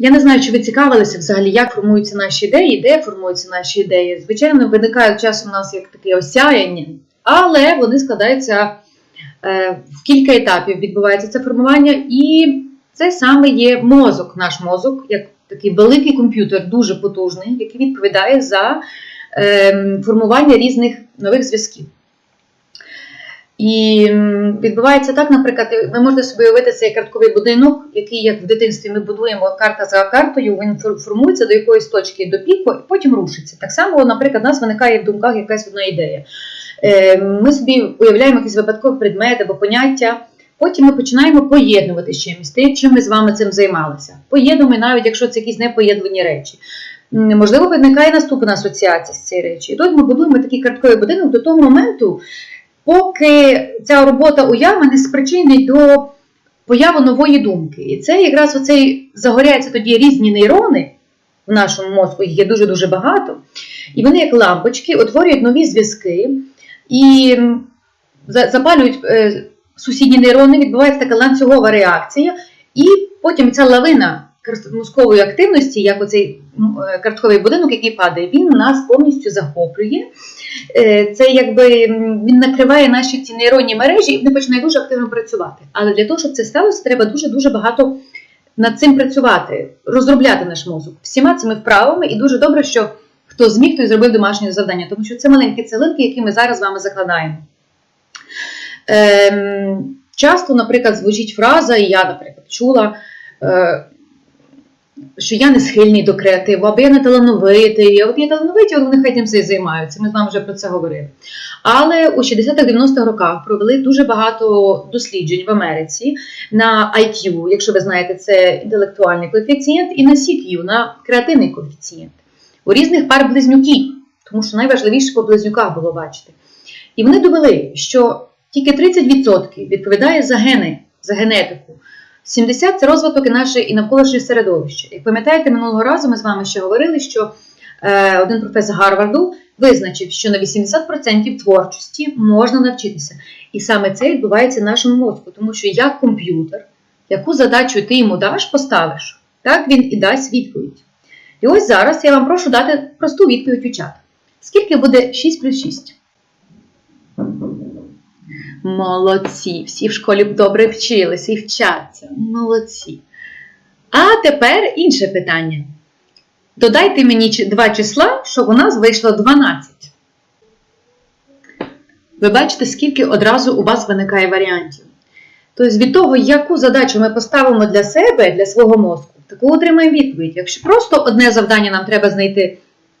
Я не знаю, чи ви цікавилися взагалі, як формуються наші ідеї, де формуються наші ідеї. Звичайно, виникають часом у нас як таке осяяння, але вони складаються е, в кілька етапів, відбувається це формування, і це саме є мозок, наш мозок, як такий великий комп'ютер, дуже потужний, який відповідає за е, формування різних нових зв'язків. І відбувається так, наприклад, ви можете собі уявити цей картковий будинок, який, як в дитинстві, ми будуємо карта за картою, він формується до якоїсь точки до піку, і потім рушиться. Так само, наприклад, у нас виникає в думках якась одна ідея. Е, Ми собі уявляємо якийсь випадковий предмет або поняття. Потім ми починаємо поєднувати з чимось, те, чим ми з вами цим займалися. Поєднуємо, навіть якщо це якісь непоєднані речі. Можливо, виникає наступна асоціація з цієї речі. І тут ми будуємо такий картковий будинок до того моменту, поки ця робота уяви не спричинить до появи нової думки. І це якраз оцей загоряються тоді різні нейрони в нашому мозку, їх є дуже-дуже багато. І вони, як лампочки, утворюють нові зв'язки і запалюють е, сусідні нейрони, відбувається така ланцюгова реакція, і потім ця лавина мозкової активності, як оцей е, картковий будинок, який падає, він нас повністю захоплює. Е, Це якби він накриває наші ці нейронні мережі і вони починають дуже активно працювати. Але для того, щоб це сталося, треба дуже-дуже багато над цим працювати, розробляти наш мозок всіма цими вправами, і дуже добре, що хто зміг, той зробив домашнє завдання, тому що це маленькі цілинки, які ми зараз з вами закладаємо. Ем, часто, наприклад, звучить фраза, і я, наприклад, чула, е, що я не схильний до креативу, або я не талановитий, або я талановиті, але нехай тим все і займаються. Ми з вами вже про це говорили. Але у 60-90-х роках провели дуже багато досліджень в Америці на IQ, якщо ви знаєте, це інтелектуальний коефіцієнт, і на CQ, на креативний коефіцієнт. У різних пар близнюків, тому що найважливіше по близнюках було бачити. І вони довели, що тільки 30% відповідає за гени, за генетику. 70% це розвиток і наше і навколишнє середовище. Як пам'ятаєте, минулого разу ми з вами ще говорили, що е, один професор Гарварду визначив, що на 80% творчості можна навчитися. І саме це відбувається в нашому мозку, тому що як комп'ютер, яку задачу ти йому даш, поставиш, так він і дасть відповідь. І ось зараз я вам прошу дати просту відповідь у чат. Скільки буде 6 плюс 6? Молодці, всі в школі добре вчилися і вчаться. Молодці. А тепер інше питання. Додайте мені два числа, щоб у нас вийшло 12. Ви бачите, скільки одразу у вас виникає варіантів. Тобто від того, яку задачу ми поставимо для себе, для свого мозку, таку отримаємо відповідь. Якщо просто одне завдання нам треба знайти,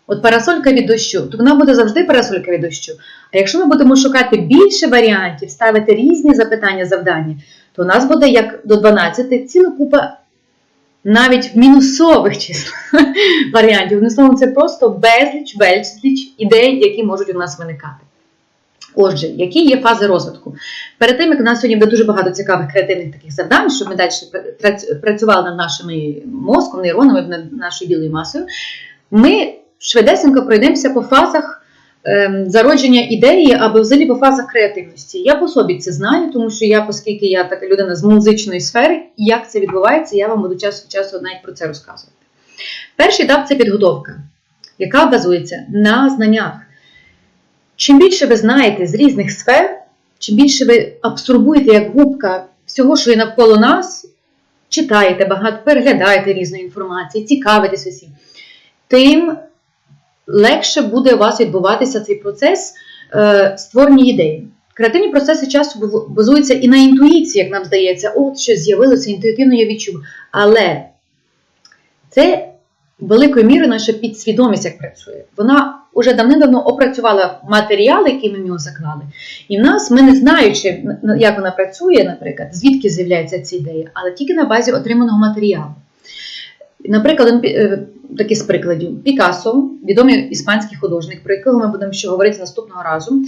от парасолька від дощу, то вона буде завжди парасолька від дощу. А якщо ми будемо шукати більше варіантів, ставити різні запитання, завдання, то у нас буде як до 12 ціла купа навіть в мінусових числах варіантів. Одним словом, це просто безліч, безліч ідей, які можуть у нас виникати. Отже, які є фази розвитку? Перед тим, як у нас сьогодні буде дуже багато цікавих креативних таких завдань, щоб ми далі працювали над нашими мозком, нейронами, над нашою білою масою, ми швидесенько пройдемося по фазах ем, зародження ідеї або взагалі по фазах креативності. Я по собі це знаю, тому що я, оскільки я така людина з музичної сфери, і як це відбувається, я вам буду час часу навіть про це розказувати. Перший етап це підготовка, яка базується на знаннях. Чим більше ви знаєте з різних сфер, чим більше ви абсорбуєте як губка всього, що є навколо нас, читаєте багато, переглядаєте різної інформації, цікавитесь усім, тим легше буде у вас відбуватися цей процес е, створення ідей. Креативні процеси часто базуються і на інтуїції, як нам здається, от щось з'явилося інтуїтивно, я відчув. Але це великою мірою наша підсвідомість як працює. Вона вже давним-давно опрацювала матеріали, які ми в нього заклали. І в нас, ми не знаючи, як вона працює, наприклад, звідки з'являється ця ідея, але тільки на базі отриманого матеріалу. Наприклад, такий з прикладів. Пікассо, відомий іспанський художник, про якого ми будемо ще говорити наступного разу.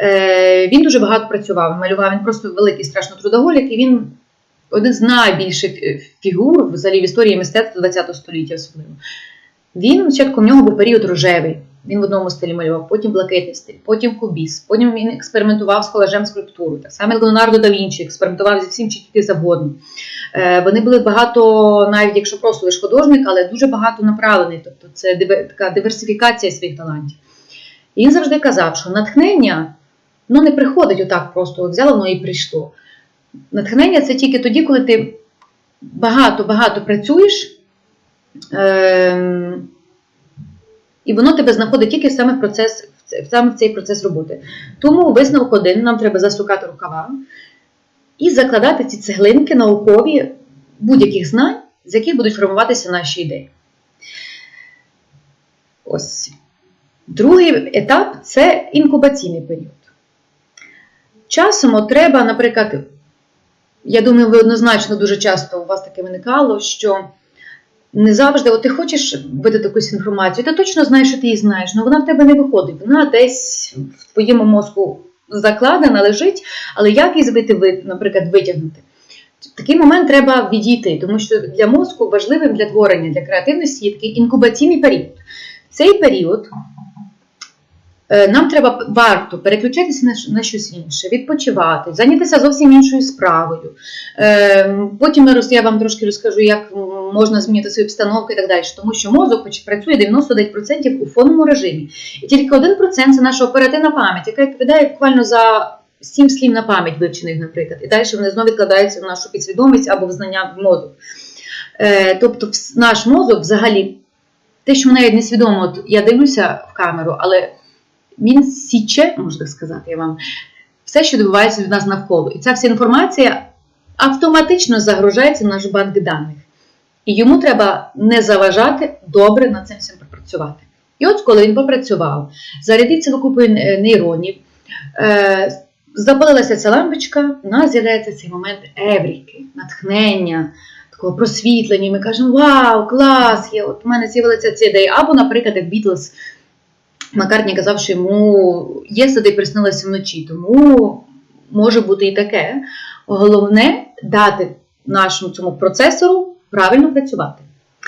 Е, Він дуже багато працював, малював. Він просто великий страшно трудоголік, і він один з найбільших е, фігур взагалі в історії мистецтва ХХ століття особливо. Він спочатку в нього був період рожевий. Він в одному стилі малював, потім блакитний стиль, потім кубіс, потім він експериментував з колажем скульптурою. Так само Леонардо да Вінчі експериментував зі всім чи тільки завгодно. Е, Вони були багато, навіть якщо просто лише художник, але дуже багато направлений. Тобто це така диверсифікація своїх талантів. І він завжди казав, що натхнення ну, не приходить отак просто, от взяло воно і прийшло. Натхнення це тільки тоді, коли ти багато-багато працюєш, ем, і воно тебе знаходить тільки в, процес, в саме цей процес роботи. Тому висновок один, нам треба засукати рукава і закладати ці цеглинки наукові будь-яких знань, з яких будуть формуватися наші ідеї. Ось. Другий етап це інкубаційний період. Часом треба, наприклад, я думаю, ви однозначно дуже часто у вас таке виникало, що не завжди, от ти хочеш видати якусь інформацію, ти точно знаєш, що ти її знаєш, але вона в тебе не виходить. Вона десь в твоєму мозку закладена, лежить, але як її звити, наприклад, витягнути? Такий момент треба відійти, тому що для мозку важливим для творення, для креативності є такий інкубаційний період. Цей період е, нам треба варто переключитися на, щось інше, відпочивати, зайнятися зовсім іншою справою. Е, Потім я вам трошки розкажу, як можна змінити свою обстановку і так далі, тому що мозок працює 99% у фоновому режимі. І тільки 1% це наша оперативна пам'ять, яка відповідає буквально за 7 слів на пам'ять вивчених, наприклад. І далі вони знову відкладаються в нашу підсвідомість або в знання в мозок. Е, Тобто, наш мозок взагалі, те, що навіть несвідомо, от я дивлюся в камеру, але він січе, можна так сказати я вам, все, що відбувається від нас навколо. І ця вся інформація автоматично загружається в наш банк даних. І йому треба не заважати добре над цим всім попрацювати. І от коли він попрацював, зарядив цілу купу е, нейронів, е, запалилася ця лампочка, у нас з'являється цей момент евріки, натхнення, такого просвітлення. Ми кажемо, вау, клас! Є, от у мене з'явилася ця ідея. Або, наприклад, як Бітлз Маккартні казав, що йому є сади приснилося вночі, тому може бути і таке. Головне дати нашому цьому процесору правильно працювати.